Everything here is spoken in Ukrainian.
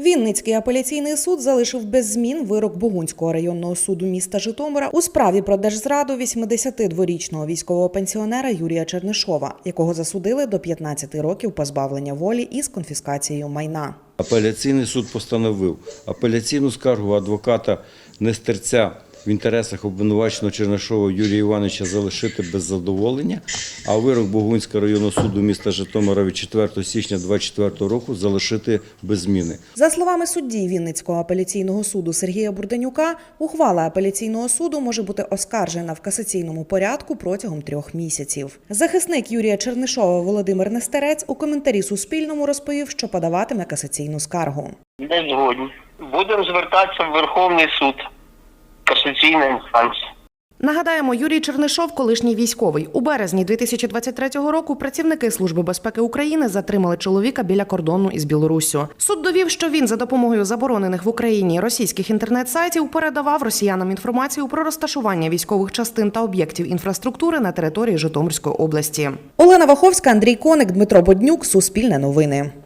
Вінницький апеляційний суд залишив без змін вирок Богунського районного суду міста Житомира у справі про держзраду 82-річного військового пенсіонера Юрія Чернишова, якого засудили до 15 років позбавлення волі із конфіскацією майна. Апеляційний суд постановив апеляційну скаргу адвоката Нестерця в інтересах обвинуваченого Чернишова Юрія Івановича залишити без задоволення, а вирок Богунського районного суду міста Житомира від 4 січня 2024 року залишити без зміни. За словами судді Вінницького апеляційного суду Сергія Бурданюка, ухвала апеляційного суду може бути оскаржена в касаційному порядку протягом трьох місяців. Захисник Юрія Чернишова Володимир Нестерець у коментарі Суспільному розповів, що подаватиме касаційну скаргу. Не згодні. Будемо звертатися в Верховний суд. Касаційна інстанція. Нагадаємо, Юрій Чернишов, колишній військовий. У березні 2023 року працівники Служби безпеки України затримали чоловіка біля кордону із Білоруссю. Суд довів, що він за допомогою заборонених в Україні російських інтернет-сайтів передавав росіянам інформацію про розташування військових частин та об'єктів інфраструктури на території Житомирської області. Олена Ваховська, Андрій Коник, Дмитро Боднюк, Суспільне новини.